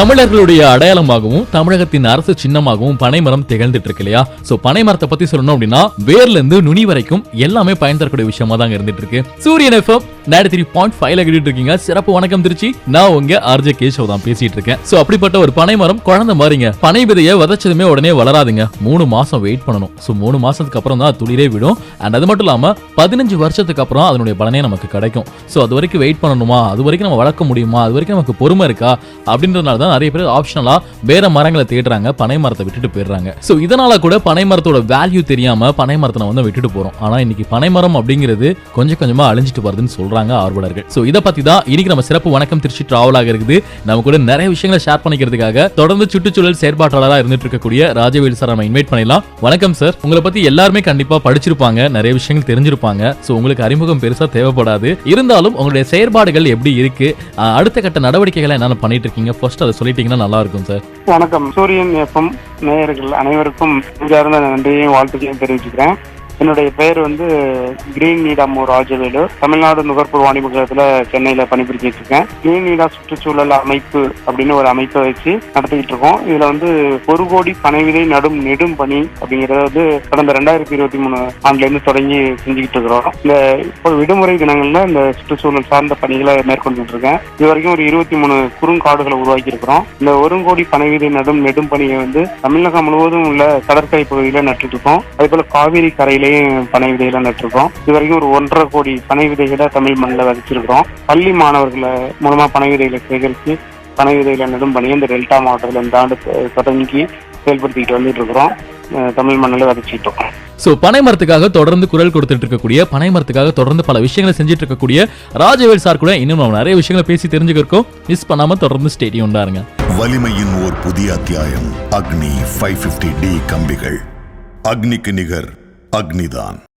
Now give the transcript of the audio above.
தமிழர்களுடைய அடையாளமாகவும் தமிழகத்தின் அரசு சின்னமாகவும் பனைமரம் திகழ்ந்துட்டு இருக்கு இல்லையா? சோ பனைமரத்தை பத்தி சொல்லணும் அப்படின்னா வேர்ல இருந்து நுனி வரைக்கும் எல்லாமே பயன் தரக்கூடிய விஷயமா தான் இருந்துட்டு இருக்கு சூரியன் எஃப்எம் நைன்டி த்ரீ பாயிண்ட் ஃபைவ்ல கேட்டுட்டு இருக்கீங்க. சிறப்பு வணக்கம் திருச்சி. நான் உங்க ஆர்ஜே கேஷவ் தான் பேசிட்டு இருக்கேன். சோ அப்படிப்பட்ட ஒரு பனை மரம் குழந்தை மாதிரிங்க. பனை விதையை விதைச்சதுமே உடனே வளராதுங்க. மூணு மாசம் வெயிட் பண்ணணும். சோ மூணு மாசத்துக்கு அப்புறம் தான் துளிரே விடும். அண்ட் அது மட்டும் இல்லாம பதினஞ்சு வருஷத்துக்கு அப்புறம் அதனுடைய பலனே நமக்கு கிடைக்கும். சோ அது வரைக்கும் வெயிட் பண்ணணுமா? அது வரைக்கும் நம்ம வளர்க்க முடியுமா? அது வரைக்கும் நமக்கு பொறுமை இருக்கா? அப்படின்றதுனால தான் நிறைய பேர் ஆப்ஷனலா வேற மரங்களை தேடுறாங்க. பனை மரத்தை விட்டுட்டு போயிடுறாங்க. சோ இதனால கூட பனை மரத்தோட வேல்யூ தெரியாம பனை மரத்தை வந்து விட்டுட்டு போறோம். ஆனா இன்னைக்கு பனை மரம் அப்படிங்கிறது கொஞ்சம் கொஞ்சமா அழிஞ்சிட்டு வருதுன்னு சொல்றாங்க ஆர்வலர்கள். சோ இதை பத்தி தான் இன்னைக்கு நம்ம சிறப்பு வணக்கம் திருச்சி டிராவலாக இருக்குது. நம்ம கூட நிறைய விஷயங்களை ஷேர் பண்ணிக்கிறதுக்காக தொடர்ந்து சுற்றுச்சூழல் செயற்பாட்டாளராக இருந்துட்டு இருக்கக்கூடிய ராஜவேல் சார் நம்ம இன்வைட் பண்ணிடலாம். வணக்கம் சார் உங்களை பத்தி எல்லாருமே கண்டிப்பா படிச்சிருப்பாங்க நிறைய விஷயங்கள் தெரிஞ்சிருப்பாங்க. சோ உங்களுக்கு அறிமுகம் பெருசா தேவைப்படாது. இருந்தாலும் உங்களுடைய செயற்பாடுகள் எப்படி இருக்கு? அடுத்த கட்ட நடவடிக்கைகளை என்னென்ன பண்ணிட்டு இருக்கீங்க ஃபர்ஸ்ட் அதை சொல்லிட்டீங்கன்னா நல்லா இருக்கும் சார் வணக்கம். சூரியன் எஃப்எம் நேயர்கள் அனைவருக்கும் நன்றியையும் வாழ்த்துக்களையும் தெரிவிச்சுக்கிறேன். என்னுடைய பெயர் வந்து கிரீன் நீடாமோ ராஜவேலு தமிழ்நாடு நுகர்பூர் வாணிபகத்துல சென்னையில பணிபுரிஞ்சிட்டு இருக்கேன். கிரீன் நீடா சுற்றுச்சூழல் அமைப்பு அப்படின்னு ஒரு அமைப்பை வச்சு நடத்திக்கிட்டு இருக்கோம். இதுல வந்து ஒரு கோடி பனைவிதை நடும் நெடும் பணி அப்படிங்கறத வந்து கடந்த ரெண்டாயிரத்தி இருபத்தி மூணு ஆண்டுல இருந்து தொடங்கி செஞ்சுக்கிட்டு இருக்கிறோம். இந்த இப்போ விடுமுறை தினங்கள்ல இந்த சுற்றுச்சூழல் சார்ந்த பணிகளை மேற்கொண்டுட்டு இருக்கேன். இது வரைக்கும் ஒரு இருபத்தி மூணு குறுங்காடுகளை உருவாக்கி இருக்கிறோம். இந்த ஒரு கோடி பனைவிதை நடும் நெடும் பணியை வந்து தமிழகம் முழுவதும் உள்ள கடற்கரை பகுதியில நட்டுட்டு இருக்கோம். அதே போல காவிரி கரையிலையும் பனை விதைகளை நட்டிருக்கோம். இது வரைக்கும் ஒரு ஒன்றரை கோடி பனை விதைகளை தமிழ் மண்ணில் விதைச்சிருக்கிறோம். பள்ளி மாணவர்களை மூலமா பனை விதைகளை சேகரித்து பனை விதைகளை நடும் பணியை இந்த டெல்டா மாவட்டத்தில் இந்த ஆண்டு தொடங்கி செயல்படுத்திக்கிட்டு வந்துட்டு இருக்கிறோம் தமிழ் மண்ணில் விதைச்சிட்டு இருக்கோம் சோ பனை மரத்துக்காக தொடர்ந்து குரல் கொடுத்துட்டு இருக்கக்கூடிய பனை மரத்துக்காக தொடர்ந்து பல விஷயங்களை செஞ்சுட்டு இருக்கக்கூடிய ராஜவேல் சார் கூட இன்னும் நம்ம நிறைய விஷயங்களை பேசி தெரிஞ்சுக்கிறோம் மிஸ் பண்ணாம தொடர்ந்து ஸ்டேடியம் இருங்க. வலிமையின் ஓர் புதிய அத்தியாயம் அக்னி ஃபைவ் பிப்டி டி கம்பிகள். அக்னிக்கு நிகர் அக்னிதான்.